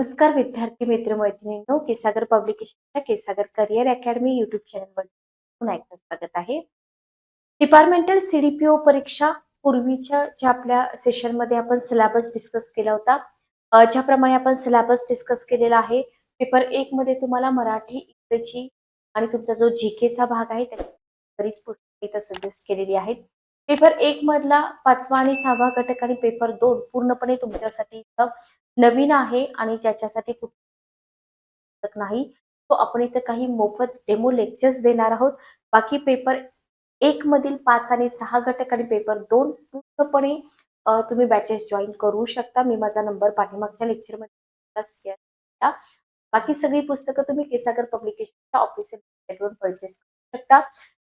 नमस्कार विद्यार्थी मित्र मैत्रिणींनो केसागर पब्लिकेशनच्या केसागर करिअर अकॅडमी युट्यूब चॅनलवर पुन्हा एकदा स्वागत आहे. डिपार्टमेंटल सीडीपीओ परीक्षा पूर्वीच्या ज्या आपल्या सेशनमध्ये आपण सिलेबस डिस्कस केला होता ज्याप्रमाणे आपण सिलेबस डिस्कस केलेला आहे पेपर एक मध्ये तुम्हाला मराठी इंग्रजी आणि तुमचा जो जीकेचा भाग आहे त्या बरीच पुस्तके इथं सजेस्ट केलेली आहेत. पेपर एक मधला पाचवा आणि सहावा घटक आणि पेपर दोन पूर्णपणे तुमच्यासाठी इथं नवीन आहे आणि ज्याच्यासाठी खूप पुस्तक नाही तो आपण इथं काही मोफत डेमो लेक्चर्स देणार आहोत. बाकी पेपर एक मधील पाच आणि सहा घटक आणि पेपर दोन पूर्णपणे तुम्ही बॅचेस जॉईन करू शकता. मी माझा नंबर पाठीमागच्या लेक्चरमध्ये शेअर केला. बाकी सगळी पुस्तकं तुम्ही केसागर पब्लिकेशनच्या ऑफिशियल वेबसाईटवर परचेस करू शकता.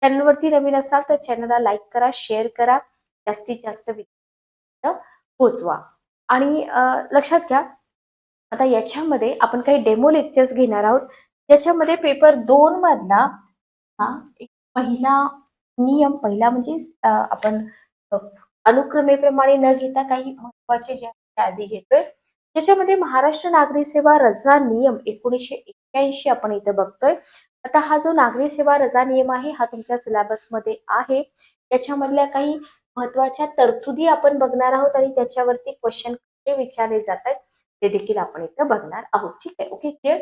चॅनलवरती नवीन असाल तर चॅनलला लाईक करा शेअर करा. जास्तीत जास्त पोचवा आणि लक्षात घ्या आता याच्यामध्ये आपण काही डेमो लेक्चर्स घेणार आहोत. याच्यामध्ये पेपर दोन मधला हा एक पहिला नियम पहिला म्हणजे आपण अनुक्रमेप्रमाणे न घेता काही महत्त्वाचे जे यादी आधी घेतोय. त्याच्यामध्ये महाराष्ट्र नागरी सेवा रजा नियम एकोणीसशे एक्क्याऐंशी आपण इथं बघतोय. आता हा जो नागरी सेवा रजा नियम आहे हा तुमच्या सिलेबसमध्ये आहे. याच्यामधल्या काही महत्त्वाच्या तरतुदी आपण बघणार आहोत आणि त्याच्यावरती क्वेश्चन कसे विचारले जात आहेत ते देखील आपण इथं बघणार आहोत. ठीक आहे? ओके क्लिअर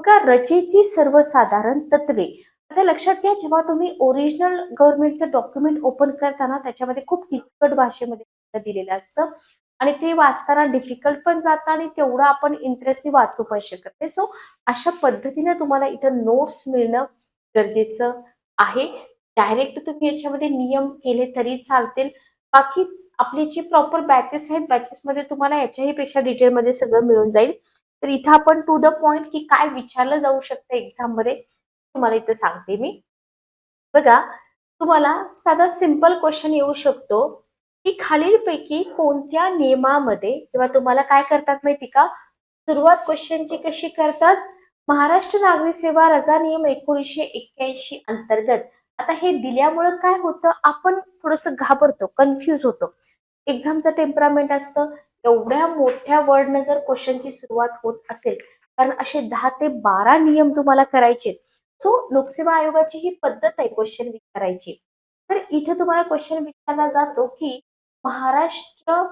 बघा रचेची सर्वसाधारण तत्वे. आता लक्षात घ्या जेव्हा तुम्ही ओरिजिनल गव्हर्नमेंटचं डॉक्युमेंट ओपन करताना त्याच्यामध्ये खूप किचकट भाषेमध्ये दिलेलं असतं आणि ते वाचताना डिफिकल्ट पण जातं आणि तेवढं आपण इंटरेस्टने वाचू पण शकत नाही. सो अशा पद्धतीने तुम्हाला इथं नोट्स मिळणं गरजेचं आहे. डायरेक्ट तुम्ही याच्यामध्ये नियम केले तरी चालतील. बाकी आपली जी प्रॉपर बॅचेस आहेत बॅचेसमध्ये तुम्हाला याच्याही पेक्षा डिटेलमध्ये सगळं मिळून जाईल. तर इथं आपण टू द पॉइंट की काय विचारलं जाऊ शकतं एक्झाममध्ये तुम्हाला इथं सांगते मी. बघा तुम्हाला साधा सिंपल क्वेश्चन येऊ शकतो की खालीलपैकी कोणत्या नियमामध्ये किंवा तुम्हाला काय करतात माहिती का? सुरुवात क्वेश्चनची कशी करतात? महाराष्ट्र नागरी सेवा रजा नियम एकोणीसशे एक्क्याऐंशी अंतर्गत आता हे दिल्यामुळं काय होतं? आपण थोडस घाबरतो कन्फ्यूज होतो. एक्झामचं टेम्परामेंट असतं. एवढ्या मोठ्या वर्डनं जर क्वेश्चनची सुरुवात होत असेल कारण असे दहा ते बारा नियम तुम्हाला करायचे. सो लोकसेवा आयोगाची ही पद्धत आहे क्वेश्चन विचारायची. तर इथे तुम्हाला क्वेश्चन विचारला जातो की महाराष्ट्र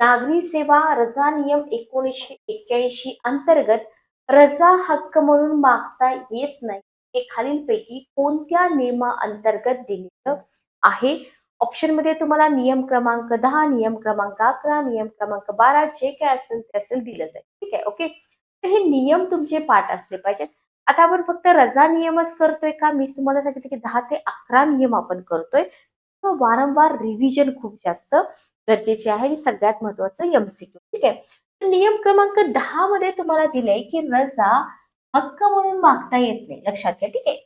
नागरी सेवा रजा नियम एकोणीसशे एक्क्याऐंशी अंतर्गत रजा हक्क म्हणून मागता येत नाही. हे खालीलपैकी कोणत्या नियमा अंतर्गत दिलेलं आहे? ऑप्शनमध्ये तुम्हाला नियम क्रमांक दहा नियम क्रमांक अकरा नियम क्रमांक बारा जे काय असेल ते असेल दिलं जाईल. ठीक आहे? ओके तर हे नियम तुमचे पाठ असले पाहिजेत. आता आपण फक्त रजा नियमच करतोय का? मीच तुम्हाला सांगितलं की दहा ते अकरा नियम आपण करतोय. वारंवार रिव्हिजन खूप जास्त गरजेचे आहे आणि सगळ्यात महत्वाचं एमसीक्यू ठीक आहे? तर नियम क्रमांक दहा मध्ये तुम्हाला दिलंय की रजा हक्क म्हणून मागता येत नाही. लक्षात घ्या ठीक आहे?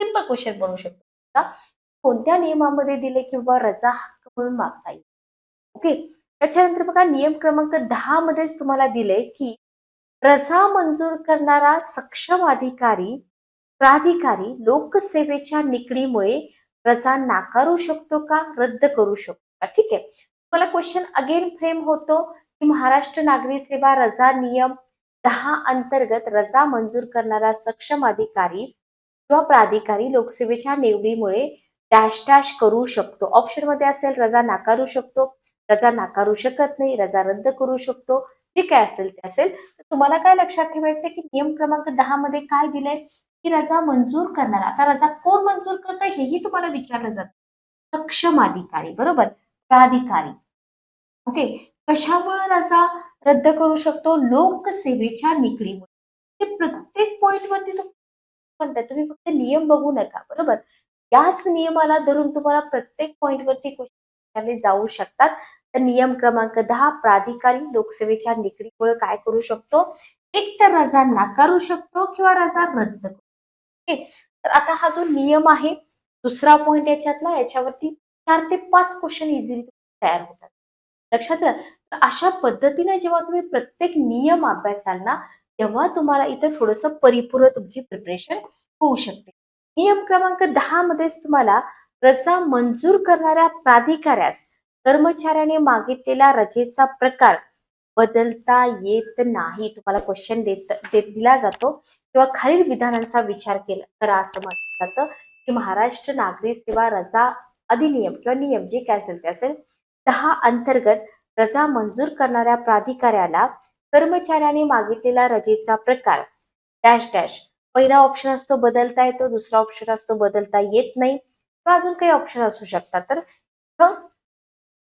सिंपल क्वेश्चन बनवू शकतो. कोणत्या नियमामध्ये दिले किंवा रजा हक्क म्हणून मागता येईल? ओके त्याच्यानंतर बघा नियम क्रमांक दहा मध्येच तुम्हाला दिले की रजा मंजूर करणारा सक्षम अधिकारी प्राधिकारी लोकसेवेच्या निकडीमुळे रजा नाकारू शकतो का? रद्द करू शकतो का? ठीक आहे? मला क्वेश्चन अगेन फ्रेम होतो की महाराष्ट्र नागरी सेवा रजा नियम दहा अंतर्गत रजा मंजूर करणारा सक्षम अधिकारी किंवा प्राधिकारी लोकसेवेच्या निवडीमुळे डॅश डॅश करू शकतो. ऑप्शनमध्ये असेल रजा नाकारू शकतो रजा नाकारू शकत नाही रजा रद्द करू शकतो. जे काय असेल ते असेल. तर तुम्हाला काय लक्षात ठेवायचं की नियम क्रमांक दहा मध्ये काय दिलंय? की रजा मंजूर करणारा. आता रजा कोण मंजूर करतं हेही तुम्हाला विचारलं जातं. सक्षम अधिकारी बरोबर? प्राधिकारी. ओके कशामुळे रजा रद्द करू शकतो लोकसेवेच्या निकडीमुळे हे प्रत्येक पॉईंटवरती म्हणतात तुम्ही फक्त नियम बघू नका बरोबर? याच नियमाला धरून तुम्हाला प्रत्येक पॉइंट वरती क्वेश्चन जाऊ शकतात. तर नियम क्रमांक दहा प्राधिकारी लोकसेवेच्या निकडीमुळे काय करू शकतो? एक तर रजा नाकारू शकतो किंवा रजा रद्द करू ओके? तर आता हा जो नियम आहे दुसरा पॉइंट याच्यातला याच्यावरती चार ते पाच क्वेश्चन इझिली तयार होतात. लक्षात तर अशा पद्धतीने जेव्हा तुम्ही प्रत्येक नियम अभ्यासाल ना तेव्हा तुम्हाला इथं थोडस परिपूर्ण तुमची प्रिपरेशन होऊ शकते. नियम क्रमांक दहा मध्येच तुम्हाला रजा मंजूर करणाऱ्या प्राधिकाऱ्यास कर्मचाऱ्याने मागितलेला रजेचा प्रकार बदलता येत नाही. तुम्हाला क्वेश्चन देत दिला जातो किंवा खालील विधानांचा विचार केला करा असं म्हटलं जातं की महाराष्ट्र नागरी सेवा रजा अधिनियम किंवा नियम जे काय असेल ते असेल दहा अंतर्गत रजा मंजूर करणाऱ्या प्राधिकाऱ्याला कर्मचाऱ्याने मागितलेला रजेचा प्रकार. Dash dash. पहिला ऑप्शन असतो बदलता येतो दुसरा ऑप्शन असतो बदलता येत नाही. किंवा अजून काही ऑप्शन असू शकतात. तर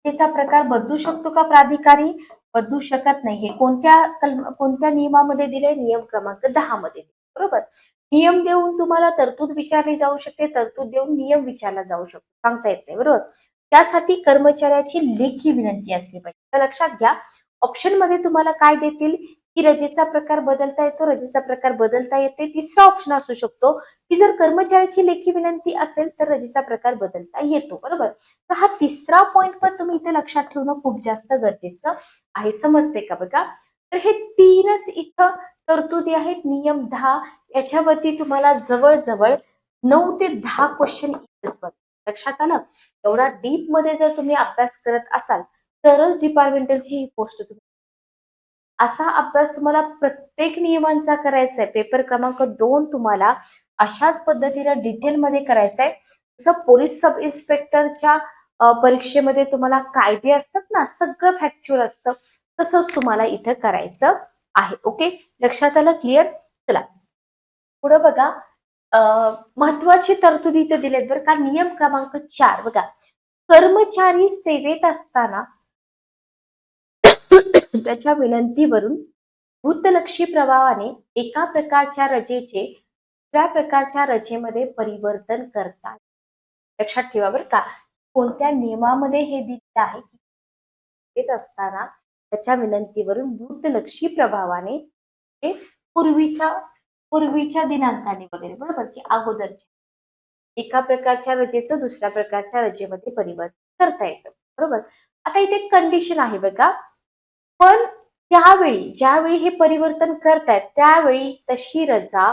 त्याचा प्रकार बदलू शकतो का प्राधिकारी? बदलू शकत नाही. हे कोणत्या कलम कोणत्या नियमामध्ये दिले नियम क्रमांक दहा मध्ये दिले बरोबर? नियम देऊन तुम्हाला तरतूद विचारली जाऊ शकते. तरतूद देऊन नियम विचारला जाऊ शकतो. सांगता येत नाही. बरोबर? त्यासाठी कर्मचाऱ्याची लेखी विनंती असली पाहिजे. तर लक्षात घ्या ऑप्शनमध्ये तुम्हाला काय देतील? की रजेचा प्रकार बदलता येतो रजेचा प्रकार बदलता येते तिसरा ऑप्शन असू शकतो की जर कर्मचाऱ्याची लेखी विनंती असेल तर रजेचा प्रकार बदलता येतो बरोबर? तर हा तिसरा पॉइंट पण तुम्ही इथे लक्षात ठेवणं खूप जास्त गरजेचं आहे समजते का बघा? तर हे तीनच इथं तरतुदी आहेत नियम दहा. याच्यावरती तुम्हाला जवळजवळ नऊ ते दहा क्वेश्चन इथंच बघ. लक्षात आलं? एवढा डीपमध्ये जर तुम्ही अभ्यास करत असाल तरच डिपार्टमेंटलची ही पोस्ट तुम्ही असा अभ्यास तुम्हाला प्रत्येक नियमांचा करायचा आहे पेपर क्रमांक दोन तुम्हाला अशाच पद्धतीला डिटेलमध्ये करायचा आहे जसं पोलीस सब इन्स्पेक्टरच्या परीक्षेमध्ये तुम्हाला कायदे असतात ना सगळं फॅक्च्युअल असतं तसंच तुम्हाला इथं करायचं आहे. ओके लक्षात आलं क्लिअर चला. पुढं बघा. महत्वाची तरतुदी इथं दिलेत बरं का. नियम क्रमांक चार. बघा कर्मचारी सेवेत असताना त्याच्या विनंतीवरून भूतलक्षी प्रभावाने एका प्रकारच्या रजेचे दुसऱ्या प्रकारच्या रजेमध्ये परिवर्तन करतात. लक्षात ठेवा बरं का. कोणत्या नियमामध्ये हे दिले आहे की असताना त्याच्या विनंतीवरून भूतलक्षी प्रभावाने हे पूर्वीचा पूर्वीच्या दिनांकाने वगैरे बरोबर? की अगोदरच्या. एका प्रकारच्या रजेचं दुसऱ्या प्रकारच्या रजेमध्ये परिवर्तन करता येतं बरोबर? आता इथे कंडिशन आहे बघा. पण त्यावेळी ज्यावेळी हे परिवर्तन करतायत त्यावेळी तशी रजा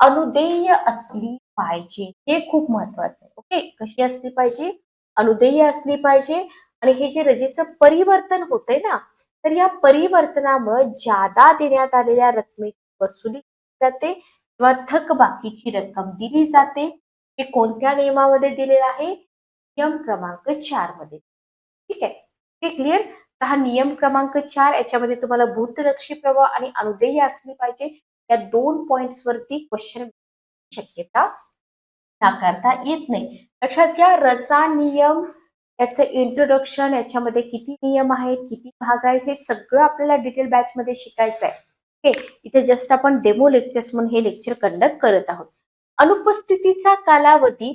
अनुदेय असली पाहिजे. हे खूप महत्वाचं आहे ओके? कशी असली पाहिजे? अनुदेय असली पाहिजे. आणि हे जे रजेचं परिवर्तन होतंय ना तर या परिवर्तनामुळे जादा देण्यात आलेल्या रकमेची वसुली जाते किंवा थकबाकीची रक्कम दिली जाते हे कोणत्या नियमामध्ये दिलेलं आहे? नियम क्रमांक चारमध्ये. ठीक आहे? हे क्लिअर तर हा नियम क्रमांक चार याच्यामध्ये तुम्हाला भूतलक्षी प्रवाह आणि अनुदेय असली पाहिजे. या दोन पॉइंट्स वरती क्वेश्चन शक्यता नाकारता येत नाही. लक्षात घ्या रचा नियम याचं इंट्रोडक्शन याच्यामध्ये किती नियम आहेत किती भाग आहेत हे सगळं आपल्याला डिटेल बॅच मध्ये शिकायचं आहे. इथे जस्ट आपण डेमो लेक्चर्स म्हणून हे लेक्चर कंडक्ट करत आहोत. अनुपस्थितीचा कालावधी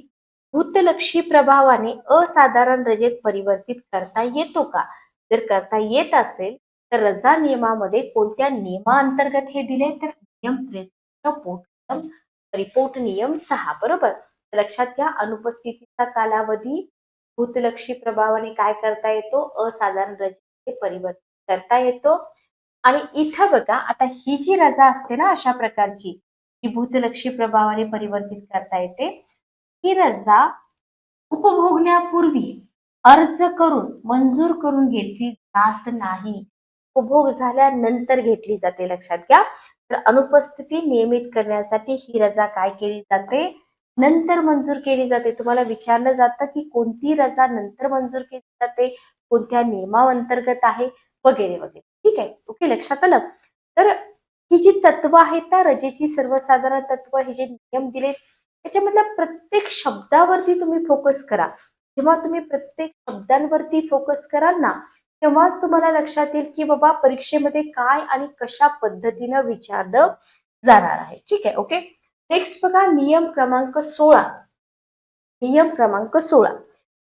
भूतलक्षी प्रभावाने असाधारण रजेत परिवर्तित करता येतो का? जर करता येत असेल तर रजा नियमामध्ये कोणत्या नियमाअंतर्गत हे दिले? तर नियम त्रेसष्ट नियम रिपोर्ट नियम सहा बरोबर? तर लक्षात घ्या अनुपस्थितीचा कालावधी भूतलक्षी प्रभावाने काय करता येतो? असाधारण रजेत परिवर्तित करता येतो. आणि इथं बघा आता ही जी रजा असते ना अशा प्रकारची जी भूतलक्षी प्रभावाने परिवर्तित करता येते ही रजा उपभोगण्यापूर्वी अर्ज करून मंजूर करून घेतली जात नाही. उपभोग झाल्यानंतर घेतली जाते लक्षात घ्या. तर अनुपस्थिती नियमित करण्यासाठी ही रजा काय केली जाते? नंतर मंजूर केली जाते. तुम्हाला विचारलं जातं की कोणती रजा नंतर मंजूर केली जाते? कोणत्या नियमाअंतर्गत आहे? वगैरे वगैरे. ठीक आहे. ओके लक्षात आलं. तर ही जी तत्व आहेत ना रजेची सर्वसाधारण तत्व हे जे नियम दिलेत त्याच्यामधल्या प्रत्येक शब्दावरती तुम्ही फोकस करा. जेव्हा तुम्ही प्रत्येक शब्दांवरती फोकस कराल ना तेव्हाच तुम्हाला लक्षात येईल की बाबा परीक्षेमध्ये काय आणि कशा पद्धतीनं विचारलं जाणार आहे. ठीक आहे ओके? नेक्स्ट बघा नियम क्रमांक सोळा. नियम क्रमांक सोळा.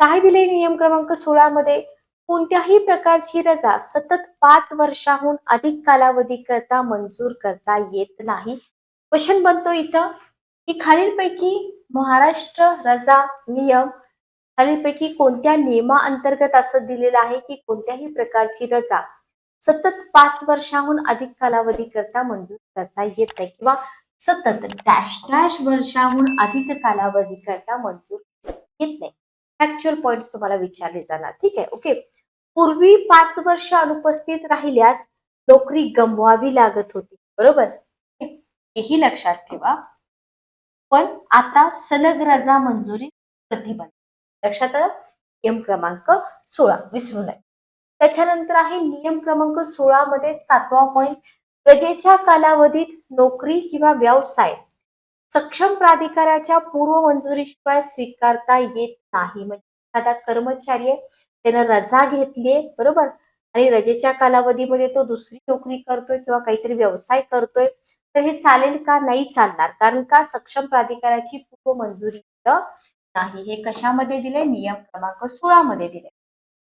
काय दिले नियम क्रमांक सोळा मध्ये कोणत्याही प्रकारची रजा सतत पाच वर्षाहून अधिक कालावधी करता मंजूर करता येत नाही. क्वेश्चन बनतो इथं की खालीलपैकी महाराष्ट्र रजा नियम खालीलपैकी कोणत्या नियमाअंतर्गत असं दिलेलं आहे की कोणत्याही प्रकारची रजा सतत पाच वर्षाहून अधिक कालावधी करता मंजूर करता येत नाही किंवा सतत डॅश डॅश वर्षाहून अधिक कालावधी करता मंजूर येत नाही. फॅक्च्युअल पॉइंट तुम्हाला विचारले जाणार. ठीक आहे? ओके पूर्वी पाच वर्ष अनुपस्थित राहिल्यास नोकरी गमवावी लागत होती. बरोबर? हेही लक्षात ठेवा. पण आता सलग रजा मंजुरी प्रतिबंध. लक्षात आलं? नियम क्रमांक सोळा. विसरू नये त्याच्यानंतर आहे नियम क्रमांक सोळा मध्ये सातवा पॉईंट रजेच्या कालावधीत नोकरी किंवा व्यवसाय सक्षम प्राधिकाऱ्याच्या पूर्व मंजुरीशिवाय स्वीकारता येत नाही. म्हणजे एखादा कर्मचारी आहे त्यानं रजा घेतलीये बरोबर? आणि रजेच्या कालावधीमध्ये तो दुसरी नोकरी करतोय किंवा काहीतरी व्यवसाय करतोय तर हे चालेल का? नाही चालणार. कारण का? सक्षम प्राधिकाऱ्याची पूर्व मंजुरी नाही. हे कशामध्ये दिले नियम क्रमांक सोळा मध्ये दिले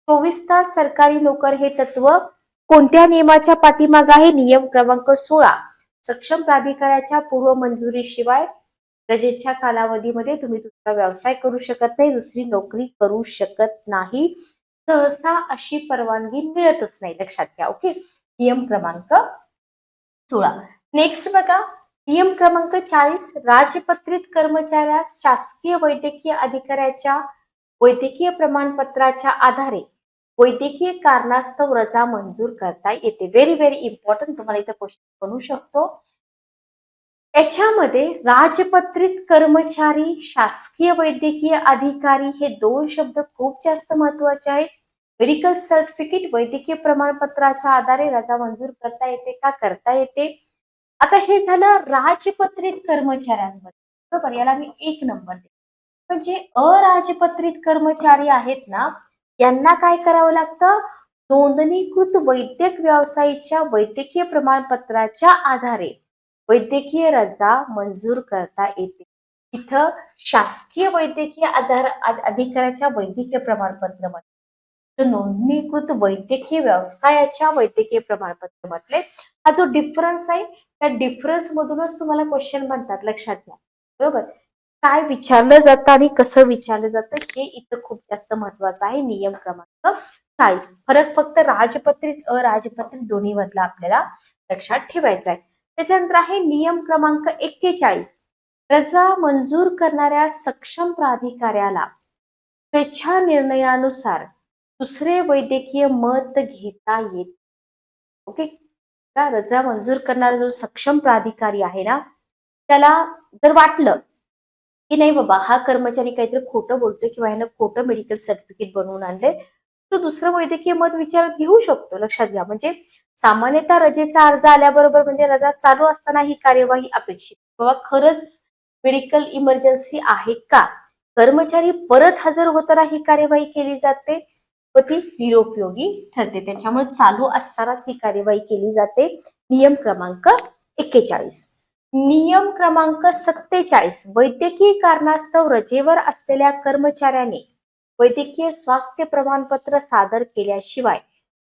चोवीस तास सरकारी नोकर हे तत्व कोणत्या नियमाच्या पाठीमाग आहे? नियम क्रमांक सोळा. सक्षम प्राधिकाऱ्याच्या पूर्व मंजुरीशिवाय रजेच्या कालावधीमध्ये तुम्ही दुसरा व्यवसाय करू शकत नाही दुसरी नोकरी करू शकत नाही. सहसा अशी परवानगी मिळतच नाही. लक्षात घ्या ओके? नियम क्रमांक सोळा. नेक्स्ट बघा नियम क्रमांक चाळीस. राजपत्रित कर्मचाऱ्यास शासकीय वैद्यकीय अधिकाऱ्याच्या वैद्यकीय प्रमाणपत्राच्या आधारे वैद्यकीय कारणास्तव रजा मंजूर करता येते. व्हेरी व्हेरी इम्पॉर्टंट तुम्हाला इथं क्वेश्चन बनू शकतो. याच्यामध्ये राजपत्रित कर्मचारी शासकीय वैद्यकीय अधिकारी हे दोन शब्द खूप जास्त महत्त्वाचे आहेत. मेडिकल सर्टिफिकेट वैद्यकीय प्रमाणपत्राच्या आधारे रजा मंजूर करता येते का करता येते? आता हे झालं राजपत्रित कर्मचाऱ्यांमध्ये. बरोबर? याला मी एक नंबर देते. पण जे अराजपत्रित कर्मचारी आहेत ना यांना काय करावं लागतं? नोंदणीकृत वैद्यक व्यवसायाच्या वैद्यकीय प्रमाणपत्राच्या आधारे. वैद्यकीय रजा मंजूर करता येते. इथं शासकीय वैद्यकीय आधार अधिकाऱ्याच्या वैद्यकीय प्रमाणपत्र म्हटले. तर नोंदणीकृत वैद्यकीय व्यवसायाच्या वैद्यकीय प्रमाणपत्र म्हटले. हा जो डिफरन्स आहे त्या डिफरन्स मधूनच तुम्हाला क्वेश्चन बनतात. लक्षात घ्या. बरोबर? काय विचारलं जातं आणि कसं विचारलं जातं हे इथं खूप जास्त महत्वाचं आहे. नियम क्रमांक चाळीस. फरक फक्त राजपत्रित अराजपत्रित दोन्ही मधला आपल्याला लक्षात ठेवायचा आहे. त्याच्यानंतर आहे नियम क्रमांक एक्केचाळीस. रजा मंजूर करणाऱ्या सक्षम प्राधिकाऱ्याला स्वेच्छा निर्णयानुसार दुसरे वैद्यकीय मत घेता येत ओके? का रजा मंजूर करणारा जो सक्षम प्राधिकारी आहे ना त्याला जर वाटलं की नाही बाबा हा कर्मचारी काहीतरी खोटं बोलतोय किंवा ह्यानं खोटं मेडिकल सर्टिफिकेट बनवून आणले तो दुसरं वैद्यकीय मत विचारात घेऊ शकतो. लक्षात घ्या. म्हणजे सामान्यतः रजेचा अर्ज आल्याबरोबर म्हणजे रजा चालू असताना ही कार्यवाही अपेक्षित बाबा खरंच मेडिकल इमर्जन्सी आहे का? कर्मचारी परत हजर होताना ही कार्यवाही केली जाते? व ती निरुपयोगी ठरते. त्याच्यामुळे चालू असतानाच ही कार्यवाही केली जाते. नियम क्रमांक एक्केचाळीस. नियम क्रमांक सत्तेचाळीस. वैद्यकीय कारणास्तव रजेवर असलेल्या कर्मचाऱ्याने वैद्यकीय स्वास्थ्य प्रमाणपत्र सादर केल्याशिवाय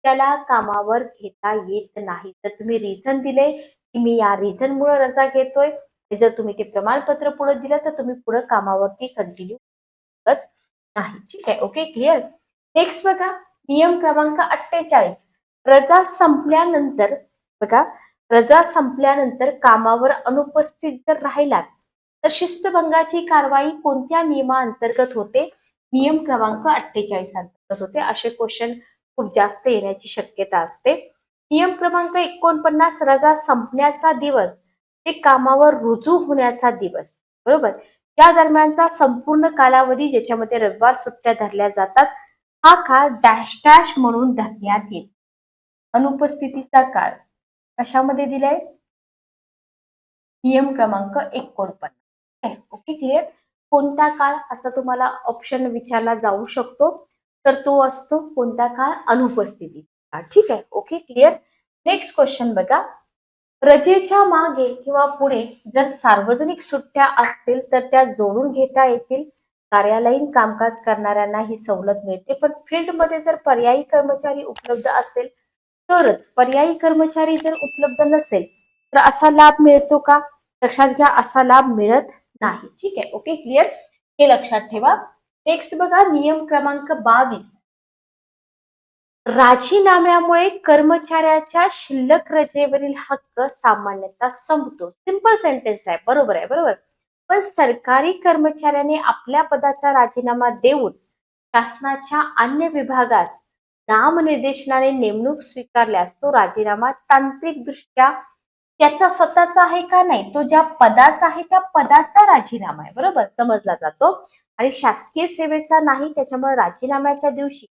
त्याला कामावर घेता येत नाही. तर तुम्ही रिझन दिले की मी या रिझनमुळे रजा घेतोय. जर तुम्ही ते प्रमाणपत्र पुढे दिलं तर तुम्ही पुढे कामावरती कंटिन्यू करत नाही. ठीक आहे? ओके क्लिअर नेक्स्ट बघा नियम क्रमांक अठ्ठेचाळीस. रजा संपल्यानंतर बघा रजा संपल्यानंतर कामावर अनुपस्थित जर राहिलात तर शिस्तभंगाची कारवाई कोणत्या नियमाअंतर्गत होते? नियम क्रमांक अठ्ठेचाळीस अंतर्गत होते. असे क्वेश्चन खूप जास्त येण्याची शक्यता असते. नियम क्रमांक एकोणपन्नास रजा संपण्याचा दिवस ते कामावर रुजू होण्याचा दिवस. बरोबर? या दरम्यानचा संपूर्ण कालावधी ज्याच्यामध्ये रविवार सुट्ट्या धरल्या जातात हा काळ डॅश डॅश म्हणून धरण्यात येईल. अनुपस्थितीचा काळ कशामध्ये दिलाय? नियम क्रमांक एकोणपन्नास. Okay clear? कोणता काळ? असा तुम्हाला ऑप्शन विचारला जाऊ शकतो. तर तो असतो कोणता काळ? अनुपस्थितीचा. ठीक आहे? ओके क्लिअर नेक्स्ट क्वेश्चन बघा. रजेच्या मागे किंवा पुढे जर सार्वजनिक सुट्ट्या असतील तर त्या जोडून घेता येतील. कार्यालयीन कामकाज करणाऱ्यांना ही सवलत मिळते. पण फील्डमध्ये जर पर्यायी कर्मचारी उपलब्ध असेल तरच पर्यायी कर्मचारी जर उपलब्ध नसेल तर असा लाभ मिळतो का? लक्षात घ्या असा लाभ मिळत नाही. ठीक आहे? ओके क्लिअर हे लक्षात ठेवा. नेक्स्ट बघा नियम क्रमांक बावीस. राजीनाम्यामुळे कर्मचाऱ्याच्या शिल्लक रजेवरील हक्क सामान्यतः संपतो. सिंपल सेंटेन्स आहे. बरोबर आहे बरोबर. पण सरकारी कर्मचाऱ्याने आपल्या पदाचा राजीनामा देऊन शासनाच्या अन्य विभागास नामनिर्देशनाने नेमणूक स्वीकारल्यास तो राजीनामा तांत्रिकदृष्ट्या त्याचा स्वतःचा आहे का नाही? तो ज्या पदाचा आहे त्या पदाचा राजीनामा आहे. बरोबर? समजला जातो. आणि शासकीय सेवेचा नाही त्याच्यामुळे राजीनाम्याच्या दिवशी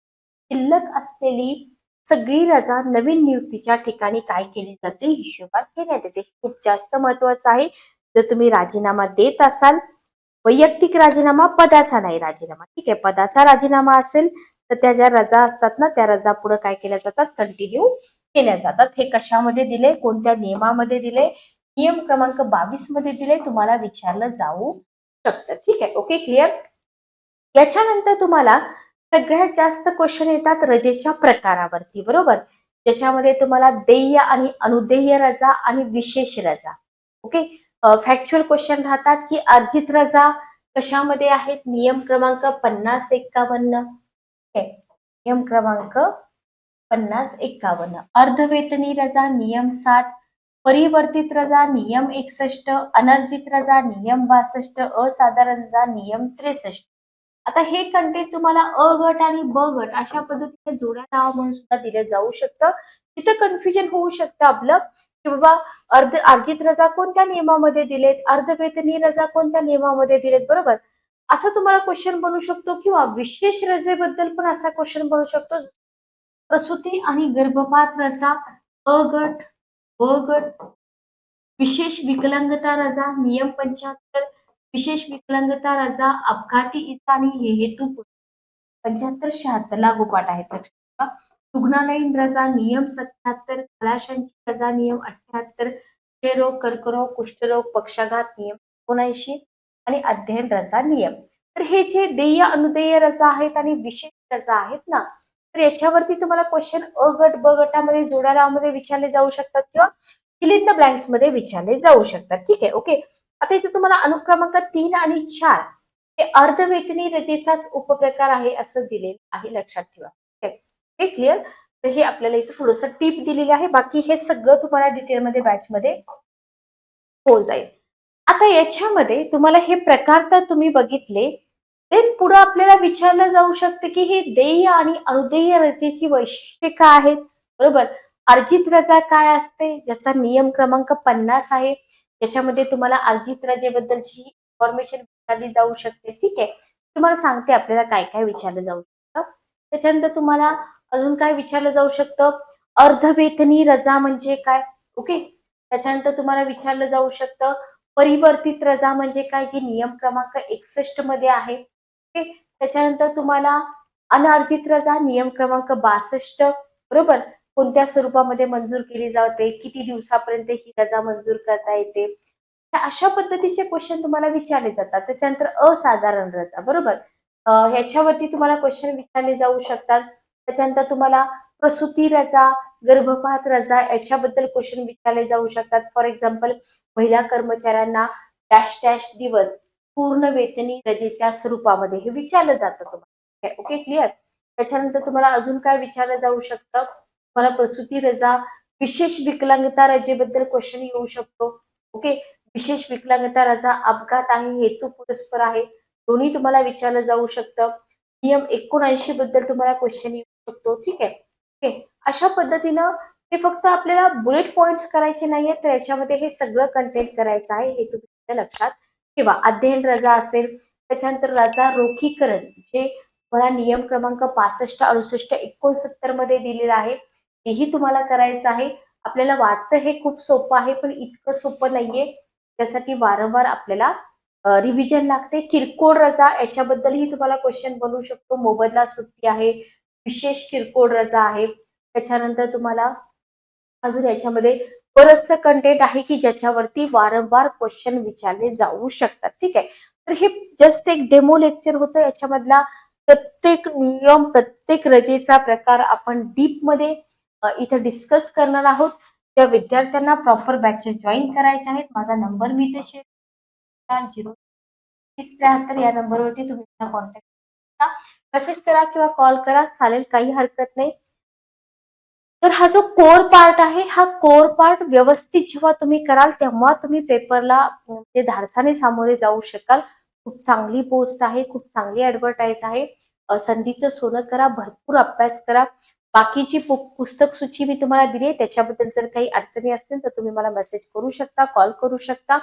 शिल्लक असलेली सगळी रजा नवीन नियुक्तीच्या ठिकाणी काय केली जाते हिशोबात घेण्यात येते. खूप जास्त महत्वाचं आहे. जर तुम्ही राजीनामा देत असाल वैयक्तिक राजीनामा पदाचा नाही राजीनामा. ठीक आहे पदाचा राजीनामा असेल तर त्या ज्या रजा असतात ना त्या रजा पुढे काय केल्या जातात? कंटिन्यू केल्या जातात. हे कशामध्ये दिले? कोणत्या नियमामध्ये दिले? नियम क्रमांक बावीसमध्ये दिले. तुम्हाला विचारलं जाऊ शकतं. ठीक आहे. ओके क्लिअर याच्यानंतर तुम्हाला सगळ्यात जास्त क्वेश्चन येतात रजेच्या प्रकारावरती. बरोबर? ज्याच्यामध्ये तुम्हाला देय आणि अनुदेय रजा आणि विशेष रजा. ओके फॅक्च्युअल क्वेश्चन राहतात की अर्जित रजा कशामध्ये आहेत? नियम क्रमांक पन्नास एक्कावन्न नियम क्रमांक पन्नास एक्कावन्न अर्धवेतनी रजा नियम साठ. परिवर्तित रजा नियम एकसष्ट. अनर्जित रजा नियम बासष्ट. असाधारण रजा नियम त्रेसष्ट. आता हे कंटेंट तुम्हाला अ गट आणि ब गट अशा पद्धतीने जोड्या नाव म्हणून सुद्धा दिलं जाऊ शकतं. तिथं कन्फ्युजन होऊ शकतं आपलं की बाबा अर्ध अर्जित रजा कोणत्या नियमामध्ये दिलेत? अर्धवेतनी रजा कोणत्या नियमामध्ये दिलेत? बरोबर? असा तुम्हाला क्वेश्चन बनू शकतो किंवा विशेष रजेबद्दल पण असा क्वेश्चन बनू शकतो. प्रसूती आणि गर्भपात रजा अ गट ब गट विशेष विकलांगता रजा नियम पंच्याहत्तर विशेष विकलांगता रजा अपघाती इजा आणि हे हेतू पंच्याहत्तर शहात्तर लागोपाठ आहेत रुग्णालयीन रजा नियम सत्याहत्तर खलाशांची रजा नियम अठ्याहत्तर क्षयरोग कर्करोग कुष्ठरोग पक्षाघात नियम एकोणऐंशी आणि अध्ययन रजा नियम. तर हे जे देय अनुदेय रजा आहेत आणि विशेष रजा आहेत ना तर याच्यावरती तुम्हाला क्वेश्चन अ गट ब गटामध्ये जोड्यामध्ये विचारले जाऊ शकतात किंवा फिलिंग द ब्लँक्समध्ये विचारले जाऊ शकतात. ठीक आहे ओके आता इथे तुम्हाला अनुक्रमांक तीन आणि चार हे अर्धवेतनी रजेचाच उपप्रकार आहे असं दिलेलं आहे लक्षात ठेवा. हे क्लिअर तर हे आपल्याला इथे थोडंसं टीप दिलेली आहे. बाकी हे सगळं तुम्हाला डिटेलमध्ये बॅचमध्ये होऊन जाईल. आता याच्यामध्ये तुम्हाला हे प्रकार तर तुम्ही बघितले ते पुढे आपल्याला विचारलं जाऊ शकते की हे देय आणि अनुदेय रजेची वैशिष्ट्ये काय आहेत? बरोबर. अर्जित रजा काय असते? ज्याचा नियम क्रमांक पन्नास आहे. त्याच्यामध्ये तुम्हाला अर्जित रजेबद्दलची इन्फॉर्मेशन विचारली जाऊ शकते. ठीक आहे? तुम्हाला सांगते आपल्याला काय काय विचारलं जाऊ शकतं. त्याच्यानंतर तुम्हाला अजून काय विचारलं जाऊ शकतं? अर्धवेतनी रजा म्हणजे काय? ओके? त्याच्यानंतर तुम्हाला विचारलं जाऊ शकतं. परिवर्तित रजा म्हणजे काय? जी नियम क्रमांक एकसष्टमध्ये आहे. त्याच्यानंतर तुम्हाला अनार्जित रजा नियम क्रमांक बासष्ट बरोबर? कोणत्या स्वरूपामध्ये मंजूर केली जाते? किती दिवसापर्यंत ही रजा मंजूर करता येते? अशा पद्धतीचे क्वेश्चन तुम्हाला विचारले जातात. त्याच्यानंतर असाधारण रजा बरोबर? ह्याच्यावरती तुम्हाला क्वेश्चन विचारले जाऊ शकतात. त्याच्यानंतर तुम्हाला प्रसूती रजा गर्भपात रजा याच्याबद्दल क्वेश्चन विचारले जाऊ शकतात. फॉर एक्झाम्पल महिला कर्मचाऱ्यांना डॅश डॅश दिवस पूर्ण वेतनी रजेच्या स्वरूपामध्ये हे विचारलं जातं तुम्हाला. ओके क्लिअर त्याच्यानंतर तुम्हाला अजून काय विचारलं जाऊ शकतं? तुम्हाला प्रसूती रजा विशेष विकलांगता रजेबद्दल क्वेश्चन येऊ शकतो. ओके विशेष विकलांगता रजा अपघात आहे हेतू पुरस्पर आहे. दोन्ही तुम्हाला विचारलं जाऊ शकतं. नियम एकोणऐंशी बद्दल तुम्हाला क्वेश्चन येऊ शकतो. ठीक आहे? ओके अशा पद्धतीनं हे फक्त आपल्याला बुलेट पॉइंट्स करायचे नाहीये तर याच्यामध्ये हे सगळं कंटेंट करायचं आहे हे तुम्ही लक्षात किंवा अध्ययन रजा असेल त्याच्यानंतर रजा रोखीकरण जे मला नियम क्रमांक पासष्ट अडुसष्ट एकोणसत्तरमध्ये दिलेलं आहे हेही तुम्हाला करायचं आहे. आपल्याला वाटतं हे खूप सोपं आहे पण इतकं सोपं नाहीये. त्यासाठी वारंवार आपल्याला रिव्हिजन लागते. किरकोळ रजा याच्याबद्दलही तुम्हाला क्वेश्चन बनवू शकतो. मोबदला सुट्टी आहे विशेष किरकोळ रजा आहे. त्याच्यानंतर तुम्हाला अजून याच्यामध्ये बरंच कंटेंट आहे की ज्याच्यावरती वारंवार क्वेश्चन विचारले जाऊ शकतात. ठीक आहे? तर हे जस्ट एक डेमो लेक्चर होतं. याच्यामधला प्रत्येक नियम प्रत्येक रजेचा प्रकार आपण डीपमध्ये इथं डिस्कस करणार आहोत. त्या विद्यार्थ्यांना प्रॉपर बॅचेस जॉईन करायचे आहेत. माझा नंबर मी इथे शेअर झिरो तीस त्र्याहत्तर या नंबरवरती तुम्ही कॉन्टॅक्ट करा. मेसेज करा किंवा कॉल करा. चालेल काही हरकत नाही. तर हा जो कोर पार्ट आहे हा कोर पार्ट व्यवस्थित जेव्हा तुम्ही कराल तेव्हा तुम्ही पेपरला म्हणजे धाडसाने सामोरे जाऊ शकाल. खूप चांगली पोस्ट आहे खूप चांगली ऍडव्हर्टाईज आहे. संधीचं सोनं करा भरपूर अभ्यास करा. बाकीची पु- पुस्तक सूची मी तुम्हाला दिली आहे त्याच्याबद्दल जर काही अडचणी असतील तर तुम्ही मला मेसेज करू शकता कॉल करू शकता.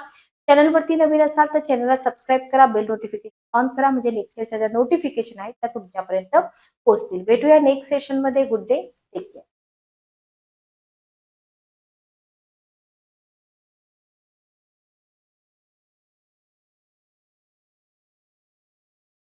चॅनलवरती नवीन असाल तर चॅनलला सबस्क्राईब करा बेल नोटिफिकेशन ऑन करा. म्हणजे लेक्चरच्या ज्या नोटिफिकेशन आहेत त्या तुमच्यापर्यंत पोहोचतील. भेटूया नेक्स्ट सेशनमध्ये गुड डे टेक केअर